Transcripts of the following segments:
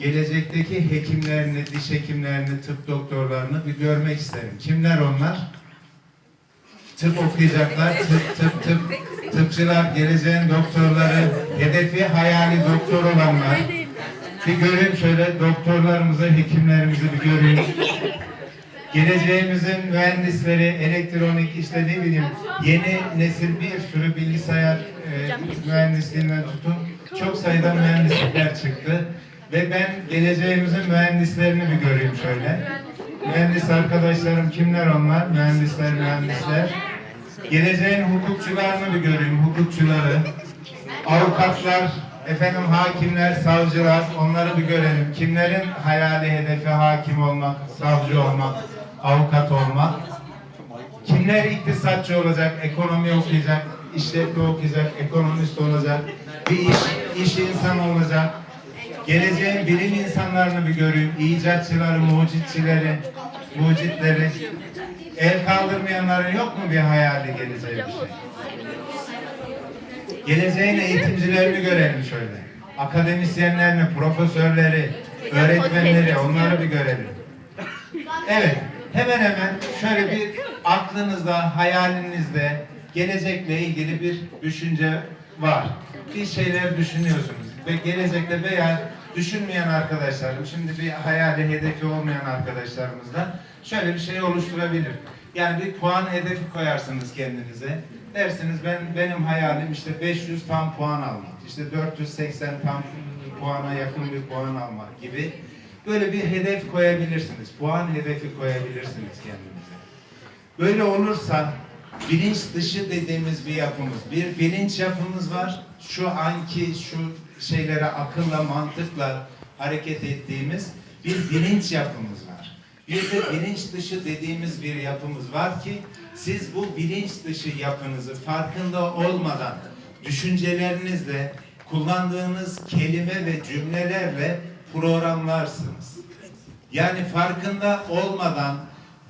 gelecekteki hekimlerini, diş hekimlerini, tıp doktorlarını bir görmek isterim. Kimler onlar? Tıp okuyacaklar, tıp tıp tıp, tıpçılar, geleceğin doktorları, hedefi hayali doktor olanlar. Bir göreyim şöyle doktorlarımızı, hekimlerimizi bir göreyim. Geleceğimizin mühendisleri, elektronik işte ne bileyim yeni nesil bir sürü bilgisayar e, mühendisliğinden tutun çok sayıda mühendislikler çıktı. Ve ben geleceğimizin mühendislerini bir göreyim şöyle. Mühendis arkadaşlarım kimler onlar? Mühendisler, mühendisler. Geleceğin hukukçularını bir göreyim, hukukçuları. Avukatlar, efendim hakimler, savcılar onları bir görelim. Kimlerin hayali hedefi hakim olmak, savcı olmak, avukat olmak. Kimler iktisatçı olacak, ekonomi okuyacak, işletme okuyacak, ekonomist olacak, bir iş, iş insanı olacak. Geleceğin bilim insanlarını bir göreyim, icatçıları, mucitçileri, mucitleri. El kaldırmayanların yok mu bir hayali geleceği bir şey? Geleceğin eğitimcilerini görelim şöyle. Akademisyenlerini, profesörleri, öğretmenleri onları bir görelim. Evet, hemen hemen şöyle bir aklınızda, hayalinizde gelecekle ilgili bir düşünce var. Bir şeyler düşünüyorsunuz ve gelecekte veya düşünmeyen arkadaşlarım, şimdi bir hayali hedefi olmayan arkadaşlarımızla şöyle bir şey oluşturabilir. Yani bir puan hedefi koyarsınız kendinize. Dersiniz ben benim hayalim işte 500 tam puan almak, işte 480 tam puana yakın bir puan almak gibi böyle bir hedef koyabilirsiniz. Puan hedefi koyabilirsiniz kendinize. Böyle olursa bilinç dışı dediğimiz bir yapımız, bir bilinç yapımız var. Şu anki şu şeylere akılla, mantıkla hareket ettiğimiz bir bilinç yapımız var. Bir de bilinç dışı dediğimiz bir yapımız var ki siz bu bilinç dışı yapınızı farkında olmadan düşüncelerinizle, kullandığınız kelime ve cümlelerle programlarsınız. Yani farkında olmadan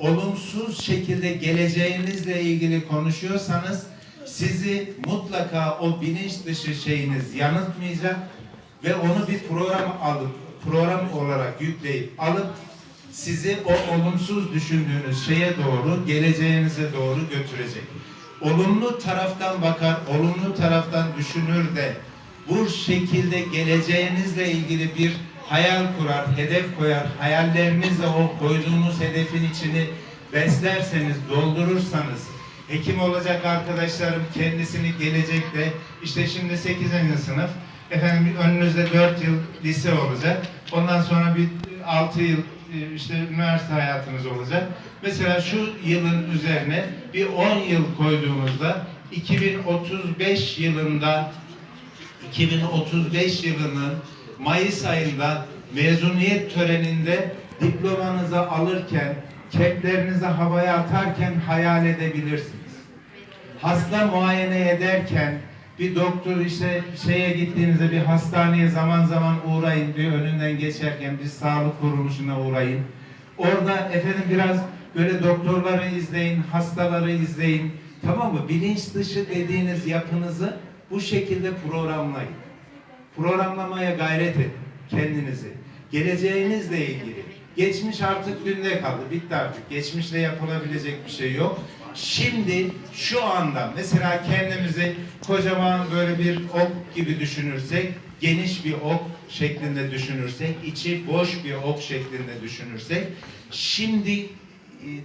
olumsuz şekilde geleceğinizle ilgili konuşuyorsanız sizi mutlaka o bilinç dışı şeyiniz yanıltmayacak ve onu bir program alıp program olarak yükleyip alıp sizi o olumsuz düşündüğünüz şeye doğru, geleceğinize doğru götürecek. Olumlu taraftan bakar, olumlu taraftan düşünür de bu şekilde geleceğinizle ilgili bir hayal kurar, hedef koyar, hayallerinizle o koyduğunuz hedefin içini beslerseniz, doldurursanız, hekim olacak arkadaşlarım kendisini gelecekte, işte şimdi 8. sınıf, efendim önünüzde 4 yıl lise olacak, ondan sonra bir 6 yıl e, işte üniversite hayatınız olacak. Mesela şu yılın üzerine bir 10 yıl koyduğumuzda 2035 yılında 2035 yılının Mayıs ayında mezuniyet töreninde diplomanızı alırken, keplerinizi havaya atarken hayal edebilirsiniz. Hasta muayene ederken bir doktor işte şeye gittiğinizde bir hastaneye zaman zaman uğrayın diyor önünden geçerken bir sağlık kuruluşuna uğrayın. Orada efendim biraz böyle doktorları izleyin, hastaları izleyin. Tamam mı? Bilinç dışı dediğiniz yapınızı bu şekilde programlayın. Programlamaya gayret edin kendinizi. Geleceğinizle ilgili. Geçmiş artık dünde kaldı. Bitti artık. Geçmişle yapılabilecek bir şey yok. Şimdi şu anda mesela kendimizi kocaman böyle bir ok gibi düşünürsek, geniş bir ok şeklinde düşünürsek, içi boş bir ok şeklinde düşünürsek, şimdi e,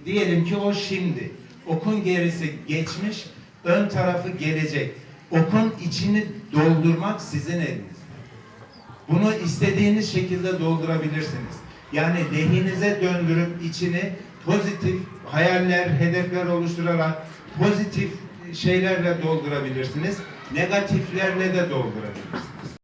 diyelim ki o şimdi. Okun gerisi geçmiş, ön tarafı gelecek. Okun içini doldurmak sizin elinizde. Bunu istediğiniz şekilde doldurabilirsiniz. Yani lehinize döndürüp içini pozitif hayaller, hedefler oluşturarak pozitif şeylerle doldurabilirsiniz. Negatiflerle de doldurabilirsiniz.